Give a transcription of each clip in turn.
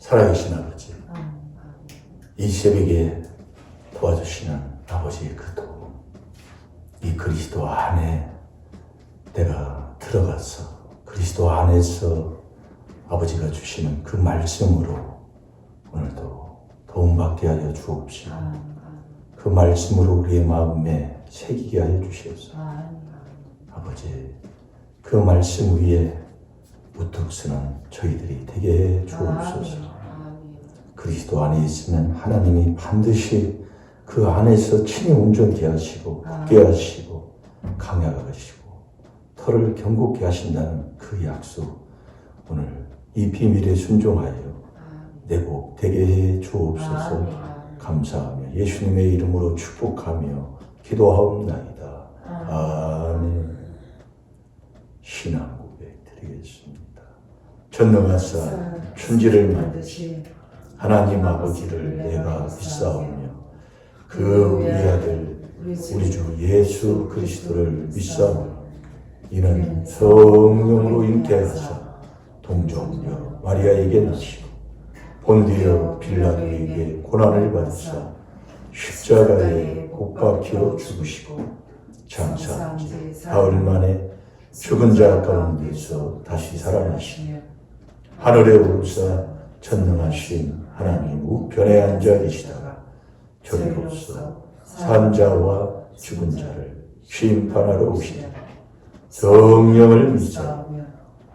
살아계신 아버지, 아멘. 이 새벽에 도와주시는 아버지의 그 도움, 이 그리스도 안에 내가 들어가서 그리스도 안에서 아버지가 주시는 그 말씀으로 오늘도 도움받게 하여 주옵시고 아멘. 그 말씀으로 우리의 마음에 새기게 하여 주시옵소서. 아버지, 그 말씀 위에 우뚝 서는 저희들이 되게 해 주옵소서. 그리스도 안에 있으면 하나님이 반드시 그 안에서 친히 온전케 하시고 굳게 하시고 강하게 하시고 털을 견고케 하신다는 그 약속 오늘 이 비밀에 순종하여 내 복 되게 해 주옵소서. 감사하며 예수님의 이름으로 축복하며 기도하옵나이다. 아멘. 신앙 고백 드리겠습니다. 전능하사 천지를 만드신 하나님 아버지를 내가 믿사오며 그 우리 아들 우리 주 예수 그리스도를 믿사오며 이는 성령으로 잉태하사 동정녀 마리아에게 나시고 본디어 빌라도에게 고난을 받으사 십자가에 못 박혀 죽으시고 장사한 지 사흘 만에 죽은 자 가운데서 다시 살아나시며 하늘에 오르사 전능하신 하나님 우편에 앉아 계시다가 저리로서 산자와 죽은 자를 심판하러 오시니 성령을 믿자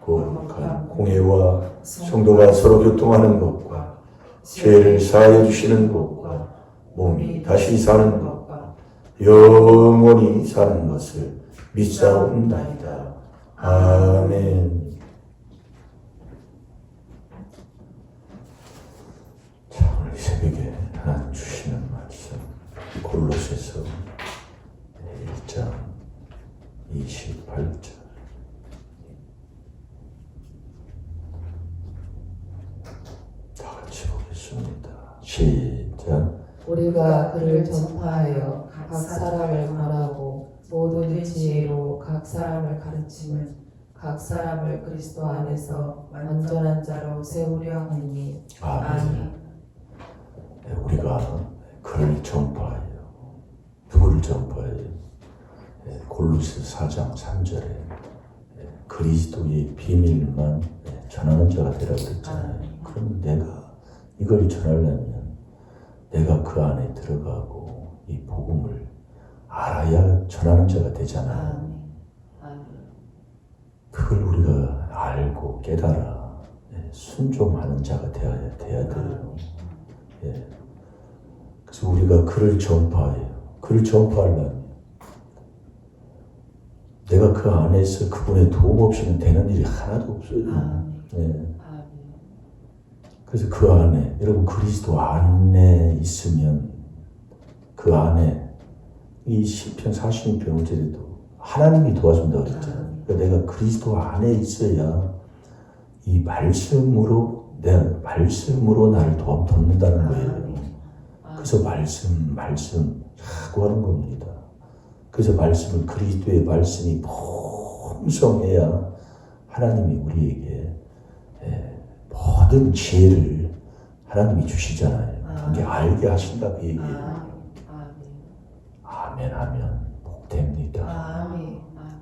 거룩한 공예와 성도가 서로 교통하는 것과 죄를 사하여 주시는 것과 몸이 다시 사는 것과 영원히 사는 것을 믿사옵나이다. 아멘. 자, 오늘 이 새벽에 하나님 주시는 말씀 골로새서 1장 28절 다 같이 보겠습니다. 시작. 우리가 그를 전파하여 각 사람을 권하고 모든 지혜로 각 사람을 가르치면 각 사람을 그리스도 안에서 완전한 자로 세우려 하니 아멘. 네, 우리가 그를 전파하여 누구를 전파하여 네, 골로새 4장 3절에 네, 그리스도의 비밀만 네, 전하는 자가 되라고 그랬잖아요. 그럼 내가 이걸 전하려면 내가 그 안에 들어가고 이 복음을 알아야 전하는 자가. 아멘. 그걸 우리가 알고 깨달아 예, 순종하는 자가 되어야 돼야 돼요. 예. 그래서 우리가 그를 전파해요. 그를 전파하려면 내가 그 안에서 그분의 도움 없이는 되는 일이 하나도 없어요. 예. 그래서 그 안에 여러분 그리스도 안에 있으면 그 안에 이 시편 46편 5절에도 하나님이 도와준다 그랬잖아요. 그러니까 내가 그리스도 안에 있어야 이 말씀으로 내 말씀으로 나를 돕는다는 거예요. 그래서 말씀 말씀 자꾸 하는 겁니다. 그래서 말씀을 그리스도의 말씀이 풍성해야 하나님이 우리에게 예, 모든 지혜를 하나님이 주시잖아요. 이게 알게 하신다 그 얘기예요. 아멘. 아멘 하면 복됩니다. 아멘. 아멘.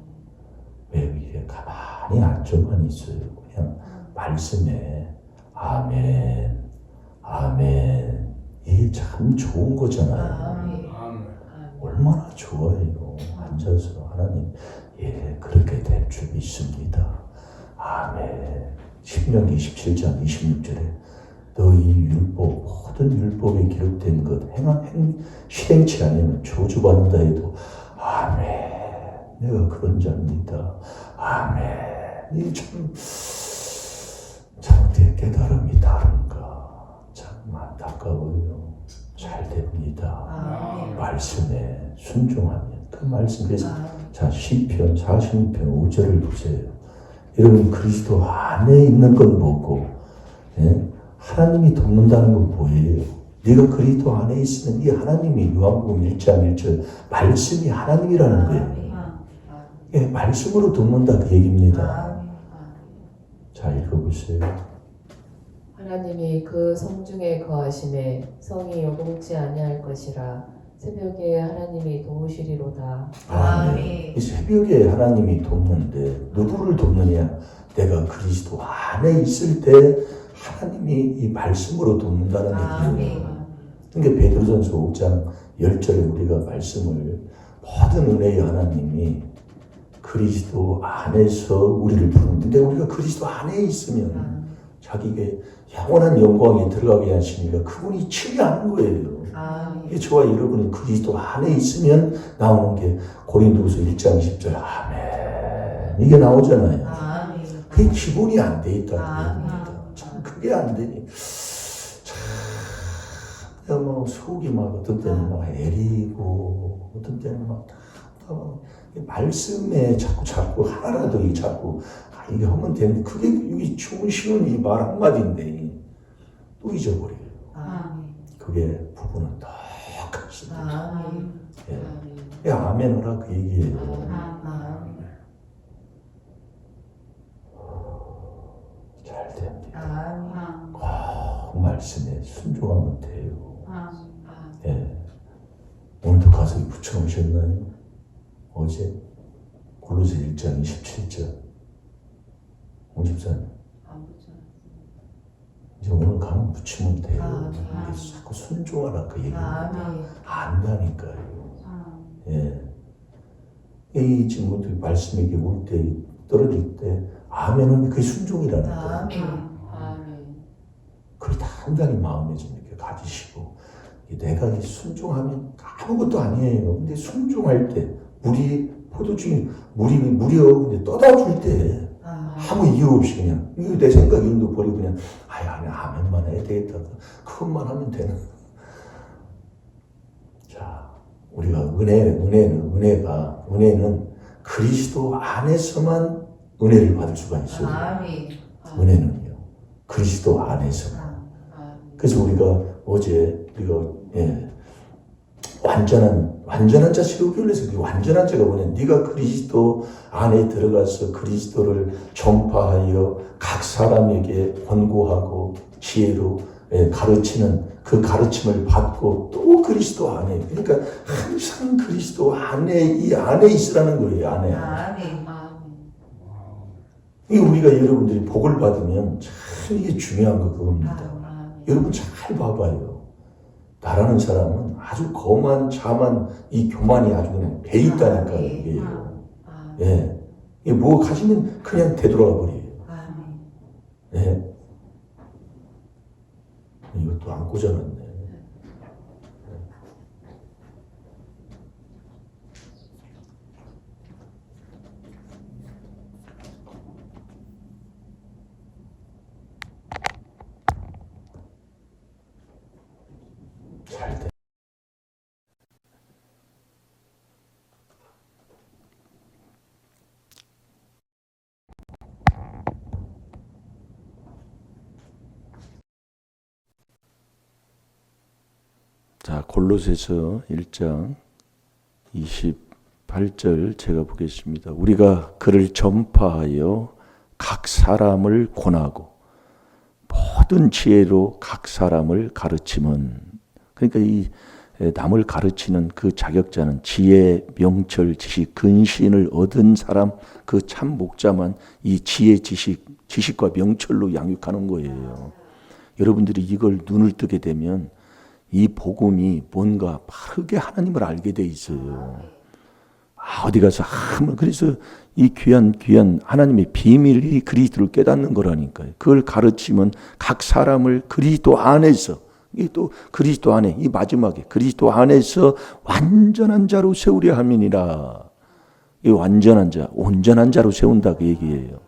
왜 이렇게 가만히 앉아만 있어요. 그냥 말씀에 아멘, 아멘. 이게 참 좋은 거잖아요. 아멘. 얼마나 좋아요. 앉아서 하나님, 예, 그렇게 될 줄 믿습니다. 아멘. 신명기 27장 26절에 너희 율법, 모든 율법에 기록된 것 행한 행, 실행치 않으면 저주받는다 해도 아멘. 내가 그런 자입니다. 아멘. 이참 참 어떻게 깨달음이 다른가. 참 안타까워요. 잘 됩니다. 아멘. 말씀에 순종하면 그 말씀에서 아멘. 자 시편 46편 5절을 보세요. 여러분 그리스도 안에 있는 건 뭐고 예? 하나님이 돕는다는 건 뭐예요? 네가 그리스도 안에 있으면 이 하나님이 요한복음 1장 1절 말씀이 하나님이라는 거예요. 아멘. 예, 말씀으로 돕는다 그 얘기입니다. 아멘. 자 읽어보세요. 하나님이 그 성중에 거하심에 성이 요동치 아니할 것이라 새벽에 하나님이 도우시리로다. 아멘. 이 새벽에 하나님이 돕는데 누구를 돕느냐? 내가 그리스도 안에 있을 때 하나님이 이 말씀으로 돕는다는 얘기예요. 그러니까 베드로전서 5장 10절에 우리가 말씀을 모든 은혜의 하나님이 그리스도 안에서 우리를 부르는데 우리가 그리스도 안에 있으면 자기에게 영원한 영광에 들어가게 하시니까 그분이 치료하는 거예요. 이게 저와 여러분은 그리스도 안에 있으면 나오는 게 고린도서 1장 10절 아멘 이게 나오잖아요. 그게 기본이 안 돼 있다는 겁니다. 참 그게 안 되니 참 뭐 속이 막 어떤 때는 막 애리고 어떤 때는 막 말씀에 자꾸 자꾸 하나라도 이 자꾸 아 이게 하면 되는데 그게 이 좋은 쉬운 이 말 한마디인데 또 잊어버려요. 그게 부분은 똑같습니다. 예. 예, 아멘 하라 그 얘기예요. 잘 됩니다. 꼭 말씀에 순종하면 돼요. 예. 오늘도 가서 붙여오셨나요? 어제 골로새 1장 27절 오 집사님 이제 오늘 가면 붙이면 돼요. 아, 네. 자꾸 순종하라 그 얘기입니다. 아멘. 안다니까요. 예. 이 친구들 말씀이 이게 올 때, 떨어질 때, 아멘은 그게 순종이라는 거예요. 그걸 단단히 마음에 좀 이렇게 가지시고, 내가 이 순종하면 아무것도 아니에요. 근데 순종할 때, 물이, 포도주이, 물이, 물이요. 근데 떠다 줄 때, 아무 이유 없이 그냥, 이거 내 생각 인도 버리고 그냥, 아유, 아니, 아멘만 해야 되겠다. 그것만 하면 되는. 자, 우리가 은혜, 은혜는, 은혜가, 은혜는 그리스도 안에서만 은혜를 받을 수가 있어요. 은혜는요. 그리스도 안에서만. 그래서 우리가 어제, 우리가, 예, 완전한, 완전한 자 세우기 위해서 그 완전한 자가 뭐냐. 네가 그리스도 안에 들어가서 그리스도를 전파하여 각 사람에게 권고하고 지혜로 예, 가르치는 그 가르침을 받고 또 그리스도 안에 그러니까 항상 그리스도 안에 이 안에 있으라는 거예요 안에. 이 우리가 여러분들이 복을 받으면 참 이게 중요한 거 그겁니다. 여러분 잘 봐봐요. 나라는 사람은 아주 거만 자만 이 교만이 아주 그냥 배 있다니까 이게 예. 이게 뭐 가지면 그냥 되돌아가 버려요. 예. 이것도 안 꽂아놨네 자, 골로새서 1장 28절 제가 보겠습니다. 우리가 그를 전파하여 각 사람을 권하고 모든 지혜로 각 사람을 가르치면 그러니까 이 남을 가르치는 그 자격자는 지혜, 명철, 지식, 근신을 얻은 사람 그 참 목자만 이 지혜, 지식, 지식과 명철로 양육하는 거예요. 여러분들이 이걸 눈을 뜨게 되면 이 복음이 뭔가 바르게 하나님을 알게 돼 있어요. 아, 어디 가서 하면 그래서 이 귀한 귀한 하나님의 비밀이 그리스도를 깨닫는 거라니까요. 그걸 가르치면 각 사람을 그리스도 안에서 이 또 그리스도 안에 이 마지막에 그리스도 안에서 완전한 자로 세우려 함이니라. 이 완전한 자, 온전한 자로 세운다 그 얘기예요.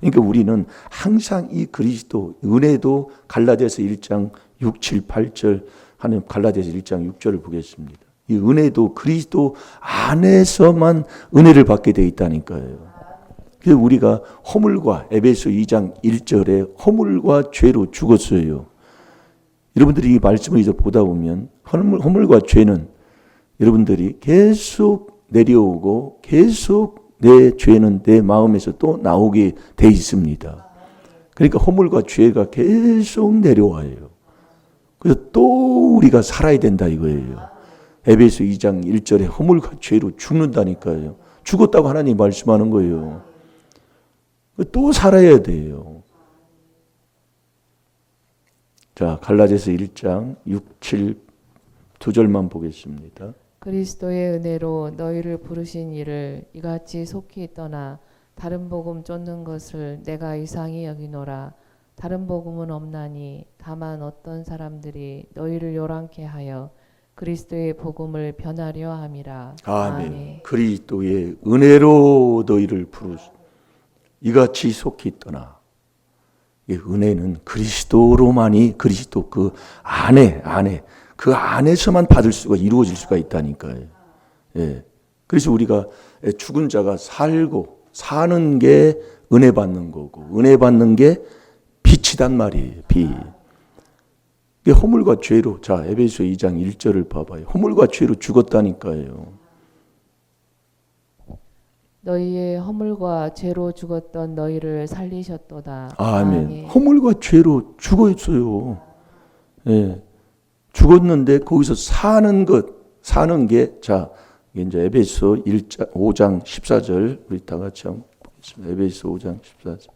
그러니까 우리는 항상 이 그리스도 은혜도 갈라디아서 1장 6, 7, 8절 하는 갈라디아서 1장 6절을 보겠습니다. 이 은혜도 그리스도 안에서만 은혜를 받게 돼 있다니까요. 그래서 우리가 허물과 에베소 2장 1절에 허물과 죄로 죽었어요. 여러분들이 이 말씀을 이제 보다 보면 허물, 허물과 죄는 여러분들이 계속 내려오고 계속 내 죄는 내 마음에서 또 나오게 돼 있습니다. 그러니까 허물과 죄가 계속 내려와요. 그래서 또 우리가 살아야 된다 이거예요. 에베소 2장 1절에 허물과 죄로 죽는다니까요. 죽었다고 하나님 말씀하는 거예요. 또 살아야 돼요. 자, 갈라디아서 1장 6, 7 두 절만 보겠습니다. 그리스도의 은혜로 너희를 부르신 이를 이같이 속히 떠나 다른 복음 쫓는 것을 내가 이상히 여기노라 다른 복음은 없나니 다만 어떤 사람들이 너희를 요란케 하여 그리스도의 복음을 변하려 함이라 아멘. 그리스도의 은혜로 너희를 부르 이같이 속히 떠나. 이 은혜는 그리스도로만이 그리스도 그 안에 안에 그 안에서만 받을 수가 이루어질 수가 있다니까요. 예. 그래서 우리가 죽은 자가 살고 사는 게 은혜 받는 거고 은혜 받는 게 빛이단 말이에요. 빛. 허물과 죄로 자 에베소 2장 1절을 봐봐요. 허물과 죄로 죽었다니까요. 너희의 허물과 죄로 죽었던 너희를 살리셨도다 아멘. 허물과 죄로 죽었어요. 예. 죽었는데 거기서 사는 것, 사는 게, 자, 이제 에베소 1장, 5장 14절, 우리 다 같이 한번 보겠습니다. 에베소 5장 14절.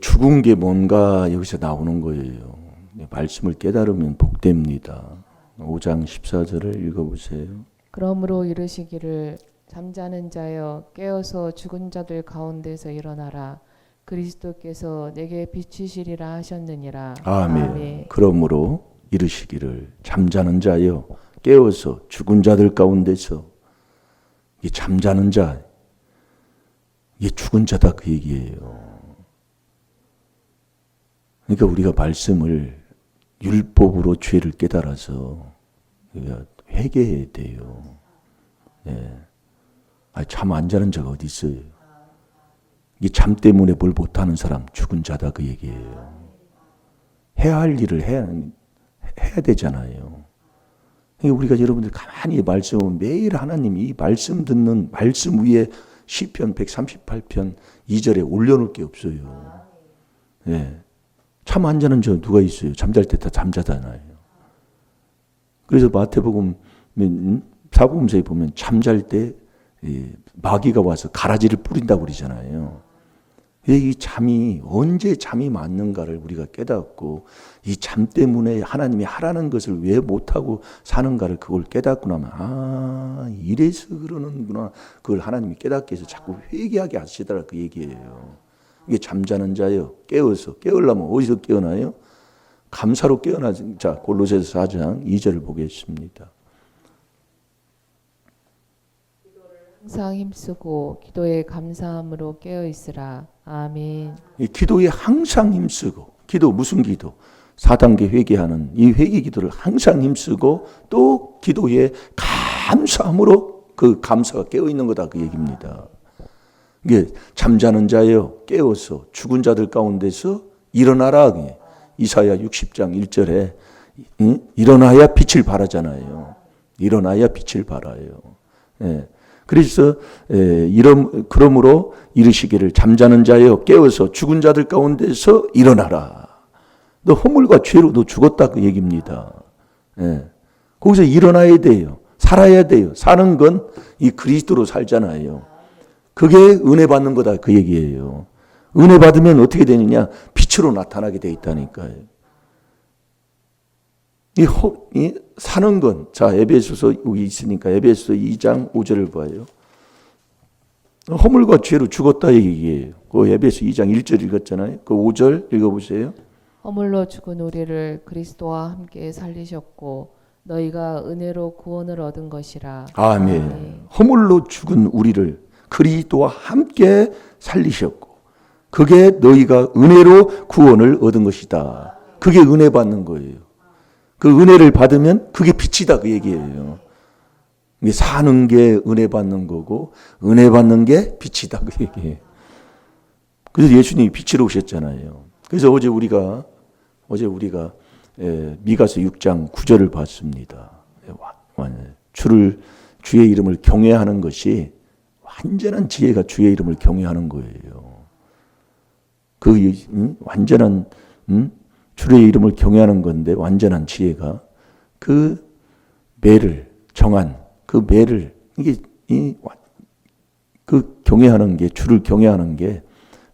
죽은 게 뭔가 여기서 나오는 거예요. 말씀을 깨달으면 복됩니다. 5장 14절을 읽어보세요. 그러므로 이르시기를 잠자는 자여 깨어서 죽은 자들 가운데서 일어나라 그리스도께서 내게 비추시리라 하셨느니라 아멘. 그러므로 이르시기를 잠자는 자여 깨어서 죽은 자들 가운데서 이 잠자는 자 이게 죽은 자다 그 얘기예요. 그러니까 우리가 말씀을 율법으로 죄를 깨달아서 우리가 회개해야 돼요. 예. 아, 잠안 자는 자가 어디 있어요? 이잠 때문에 뭘 못하는 사람 죽은 자다 그 얘기예요. 해야 할 일을 해야 해야 되잖아요. 그러니까 우리가 여러분들 가만히 말씀을 매일 하나님 이 말씀 듣는 말씀 위에 시편 138편 2절에 올려놓을 게 없어요. 예. 잠안 자는 저 누가 있어요? 잠잘 때 다 잠자잖아요. 그래서 마태복음 음, 사복음서에 보면 잠잘 때 마귀가 와서 가라지를 뿌린다고 그러잖아요. 이 잠이 언제 잠이 맞는가를 우리가 깨닫고 이 잠 때문에 하나님이 하라는 것을 왜 못하고 사는가를 그걸 깨닫고 나면 아 이래서 그러는구나 그걸 하나님이 깨닫게 해서 자꾸 회개하게 하시더라 그 얘기예요. 이게 잠자는 자요 깨어서 깨우려면 어디서 깨어나요? 감사로 깨어나 자 골로새서 4장 2절을 보겠습니다. 항상 힘쓰고 기도에 감사함으로 깨어 있으라 아멘 이 기도에 항상 힘쓰고 기도 무슨 기도? 4단계 회개하는 이 회개 기도를 항상 힘쓰고 또 기도에 감사함으로 그 감사가 깨어 있는 거다 그 얘기입니다. 이게 잠자는 자여 깨어서 죽은 자들 가운데서 일어나라. 이사야 60장 1절에 일어나야 빛을 발하잖아요. 일어나야 빛을 발아요. 예. 그래서 에, 이런 그러므로 이르시기를 잠자는 자여 깨어서 죽은 자들 가운데서 일어나라. 너 허물과 죄로 너 죽었다 그 얘기입니다. 예. 거기서 일어나야 돼요. 살아야 돼요. 사는 건 이 그리스도로 살잖아요. 그게 은혜 받는 거다 그 얘기예요. 은혜 받으면 어떻게 되느냐? 빛으로 나타나게 돼 있다니까요. 이, 허, 이 사는 건, 자, 에베소서 여기 있으니까 에베소 2장 5절을 봐요. 허물과 죄로 죽었다 얘기예요. 그 에베소 2장 1절 읽었잖아요. 그 5절 읽어보세요. 허물로 죽은 우리를 그리스도와 함께 살리셨고 너희가 은혜로 구원을 얻은 것이라 아멘. 허물로 죽은 우리를 그리스도와 함께 살리셨고 그게 너희가 은혜로 구원을 얻은 것이다. 그게 은혜 받는 거예요. 그 은혜를 받으면 그게 빛이다 그 얘기예요. 사는 게 은혜 받는 거고 은혜 받는 게 빛이다 그 얘기예요. 그래서 예수님이 빛으로 오셨잖아요. 그래서 어제 우리가 어제 우리가 에, 미가서 6장 9절을 봤습니다. 주를 주의 이름을 경외하는 것이 완전한 지혜가 주의 이름을 경외하는 거예요. 그 음, 완전한 음, 주의 이름을 경외하는 건데 완전한 지혜가 그 매를 정한 그 매를 이게 이, 그 경외하는 게 주를 경외하는 게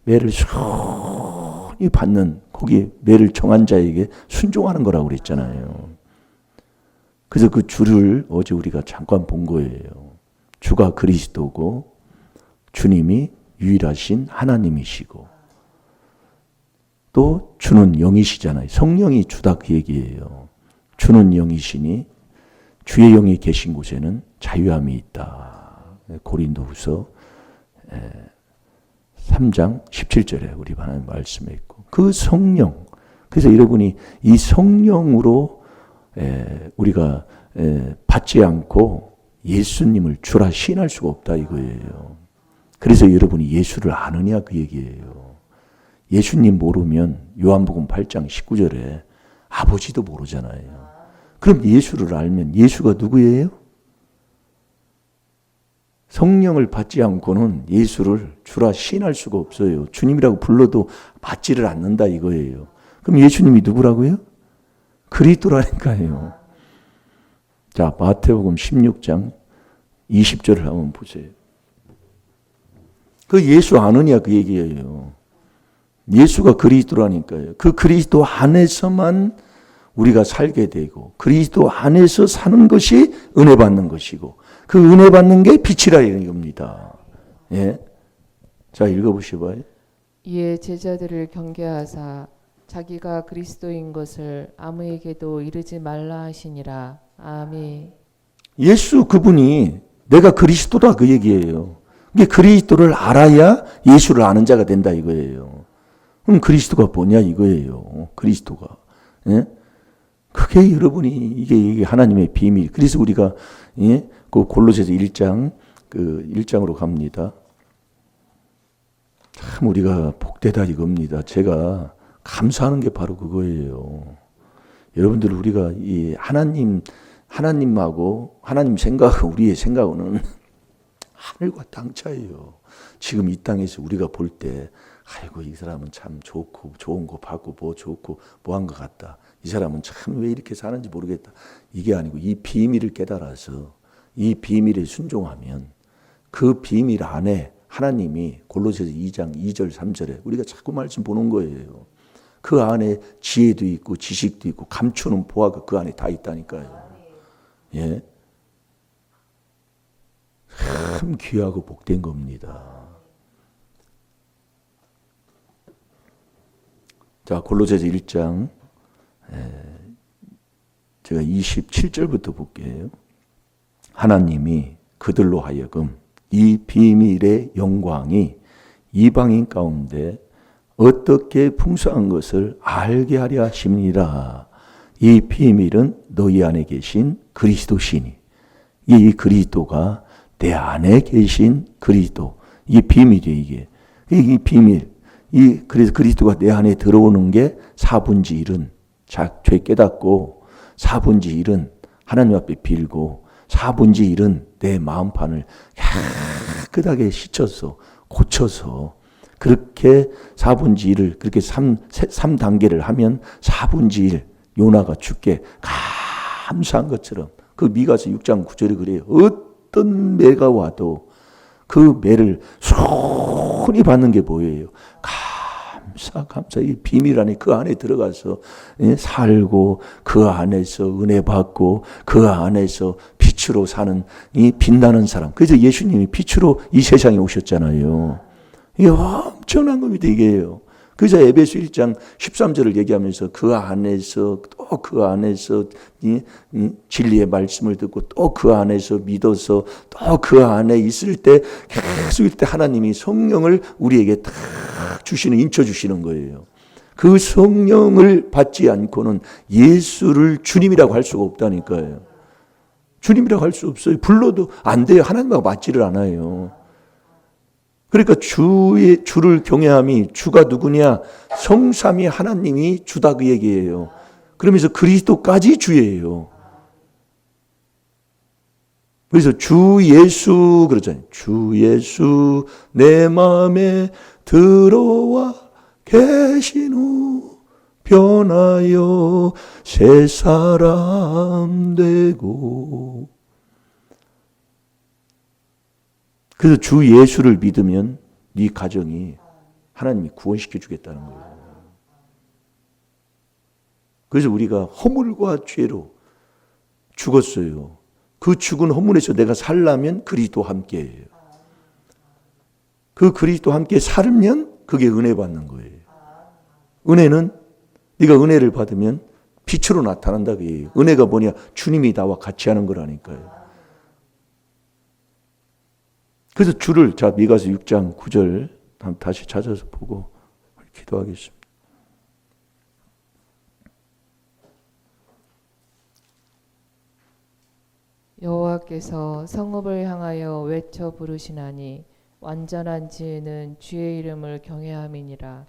매를 순히 받는 거기 매를 정한 자에게 순종하는 거라고 그랬잖아요. 그래서 그 주를 어제 우리가 잠깐 본 거예요. 주가 그리스도고 주님이 유일하신 하나님이시고 또 주는 영이시잖아요. 성령이 주다 그 얘기예요. 주는 영이시니 주의 영이 계신 곳에는 자유함이 있다. 고린도후서 3장 17절에 우리 하나님 말씀에 있고 그 성령 그래서 여러분이 이 성령으로 우리가 받지 않고 예수님을 주라 시인할 수가 없다 이거예요. 그래서 여러분이 예수를 아느냐 그 얘기예요. 예수님 모르면 요한복음 8장 19절에 아버지도 모르잖아요. 그럼 예수를 알면 예수가 누구예요? 성령을 받지 않고는 예수를 주라 시인할 수가 없어요. 주님이라고 불러도 맞지를 않는다 이거예요. 그럼 예수님이 누구라고요? 그리스도라니까요. 자, 마태복음 16장 20절을 한번 보세요. 그 예수 아느냐 그 얘기예요. 예수가 그리스도라니까요. 그 그리스도 안에서만 우리가 살게 되고 그리스도 안에서 사는 것이 은혜 받는 것이고 그 은혜 받는 게 빛이라 이겁니다. 예. 자, 읽어 보시봐요. 이에 제자들을 경계하사 자기가 그리스도인 것을 아무에게도 이르지 말라 하시니라. 아멘. 예수 그분이 내가 그리스도다 그 얘기예요. 이게 그리스도를 알아야 예수를 아는 자가 된다 이거예요. 그럼 그리스도가 뭐냐 이거예요. 그리스도가. 예? 그게 여러분이 이게, 이게 하나님의 비밀. 그래서 우리가 예? 그 골로새서 1장 그 1장으로 갑니다. 참 우리가 복되다 이겁니다. 제가 감사하는 게 바로 그거예요. 여러분들 우리가 이 하나님 하나님하고 하나님 생각하고 우리의 생각은 하늘과 땅 차이요. 지금 이 땅에서 우리가 볼 때 아이고 이 사람은 참 좋고 좋은 거 받고 뭐 좋고 뭐 한 것 같다. 이 사람은 참 왜 이렇게 사는지 모르겠다. 이게 아니고 이 비밀을 깨달아서 이 비밀에 순종하면 그 비밀 안에 하나님이 골로새서 2장 2절 3절에 우리가 자꾸 말씀 보는 거예요. 그 안에 지혜도 있고 지식도 있고 감추는 보화가 그 안에 다 있다니까요. 예. 참 귀하고 복된 겁니다. 자, 골로새서 1장 제가 27절부터 볼게요. 하나님이 그들로 하여금 이 비밀의 영광이 이방인 가운데 어떻게 풍성한 것을 알게 하려 하심이라. 이 비밀은 너희 안에 계신 그리스도시니 이 그리스도가 내 안에 계신 그리스도. 이게 비밀이에요 이게. 이 비밀. 이 그래서 그리스도가 내 안에 들어오는 게 사분지 일은 자 죄 깨닫고 사분지 일은 하나님 앞에 빌고 사분지 일은 내 마음판을 깨끗하게 씻어서 고쳐서 그렇게 사분지 일을 그렇게 3, 3단계를 하면 사분지 일 요나가 죽게 감사한 것처럼 그 미가서 6장 9절에 그래요. 어떤 매가 와도 그 매를 손이 받는 게 뭐예요? 감사, 감사. 이 비밀 안에 그 안에 들어가서 예, 살고 그 안에서 은혜 받고 그 안에서 빛으로 사는 이 빛나는 사람. 그래서 예수님이 빛으로 이 세상에 오셨잖아요. 이게 엄청난 겁니다, 이게요. 그래서 에베소 1장 13절을 얘기하면서 그 안에서 또 그 안에서 진리의 말씀을 듣고 또 그 안에서 믿어서 또 그 안에 있을 때 계속 있을 때 하나님이 성령을 우리에게 딱 주시는 인쳐 주시는 거예요. 그 성령을 받지 않고는 예수를 주님이라고 할 수가 없다니까요. 주님이라고 할 수 없어요. 불러도 안 돼요. 하나님하고 맞지를 않아요. 그러니까 주의 주를 경외함이 주가 누구냐? 성삼이 하나님이 주다 그 얘기예요. 그러면서 그리스도까지 주예요. 그래서 주 예수 그러잖아요. 주 예수 내 마음에 들어와 계신 후 변하여 새 사람 되고 그래서 주 예수를 믿으면 네 가정이 하나님이 구원시켜 주겠다는 거예요. 그래서 우리가 허물과 죄로 죽었어요. 그 죽은 허물에서 내가 살라면 그리스도 함께해요. 그 그리스도 함께 살면 그게 은혜 받는 거예요. 은혜는 네가 은혜를 받으면 빛으로 나타난다 그예요. 은혜가 뭐냐? 주님이 나와 같이 하는 거라니까요. 그래서 주를 자 미가서 6장 9절 다시 찾아서 보고 기도하겠습니다. 여호와께서 성읍을 향하여 외쳐 부르시나니 완전한 지혜는 주의 이름을 경외함이니라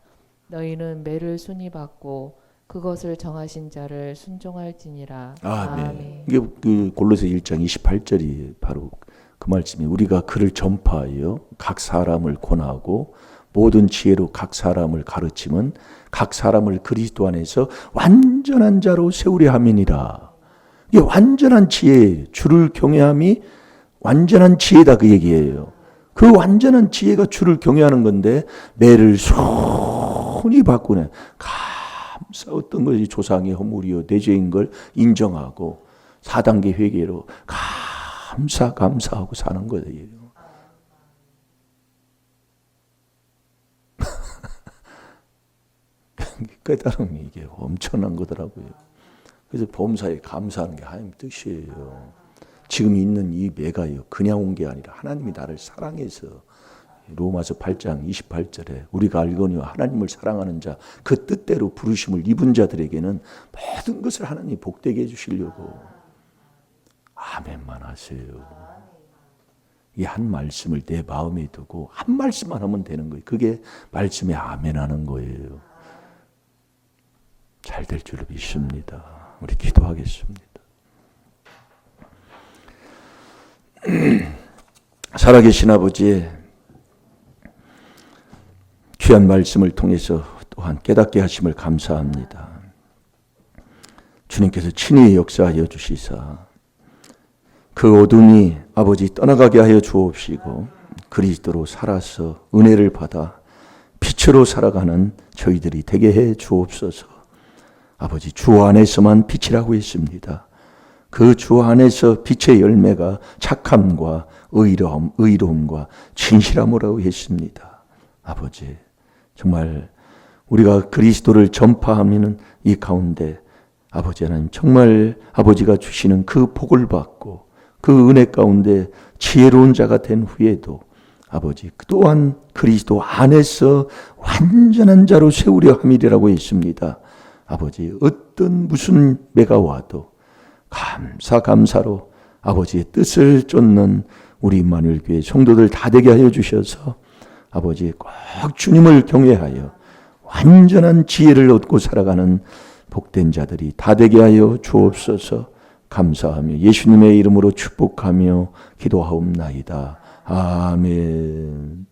너희는 매를 순히 받고 그것을 정하신 자를 순종할지니라 아멘. 이게 그 골로새 1장 28절이 바로 그 말씀이 우리가 그를 전파하여 각 사람을 권하고 모든 지혜로 각 사람을 가르치면 각 사람을 그리스도 안에서 완전한 자로 세우려 함이니라. 이게 완전한 지혜, 주를 경외함이 완전한 지혜다 그 얘기예요. 그 완전한 지혜가 주를 경외하는 건데 매를 손이 바꾸네. 감사 어떤 것이 조상의 허물이요 내 죄인 걸 인정하고 4단계 회개로 감사 감사하고 사는 거예요. 깨달음이 이게 엄청난 거더라고요. 그래서 범사에 감사하는 게 하나님 뜻이에요. 지금 있는 이 매가요. 그냥 온 게 아니라 하나님이 나를 사랑해서 로마서 8장 28절에 우리가 알거니와 하나님을 사랑하는 자 그 뜻대로 부르심을 입은 자들에게는 모든 것을 하나님이 복되게 해 주시려고 아멘만 하세요. 이 한 말씀을 내 마음에 두고 한 말씀만 하면 되는 거예요. 그게 말씀에 아멘 하는 거예요. 잘 될 줄로 믿습니다. 우리 기도하겠습니다. 살아계신 아버지, 귀한 말씀을 통해서 또한 깨닫게 하심을 감사합니다. 주님께서 친히 역사하여 주시사 그 어둠이 아버지 떠나가게 하여 주옵시고 그리스도로 살아서 은혜를 받아 빛으로 살아가는 저희들이 되게 해 주옵소서. 아버지 주 안에서만 빛이라고 했습니다. 그 주 안에서 빛의 열매가 착함과 의로움, 의로움과 진실함이라고 했습니다. 아버지 정말 우리가 그리스도를 전파하는 이 가운데 아버지 하나님 정말 아버지가 주시는 그 복을 받고 그 은혜 가운데 지혜로운 자가 된 후에도 아버지 또한 그리스도 안에서 완전한 자로 세우려 함이라고 했습니다. 아버지 어떤 무슨 매가 와도 감사 감사로 아버지의 뜻을 쫓는 우리 만일 교회 성도들 다 되게 하여 주셔서 아버지 꼭 주님을 경외하여 완전한 지혜를 얻고 살아가는 복된 자들이 다 되게 하여 주옵소서 감사하며 예수님의 이름으로 축복하며 기도하옵나이다. 아멘.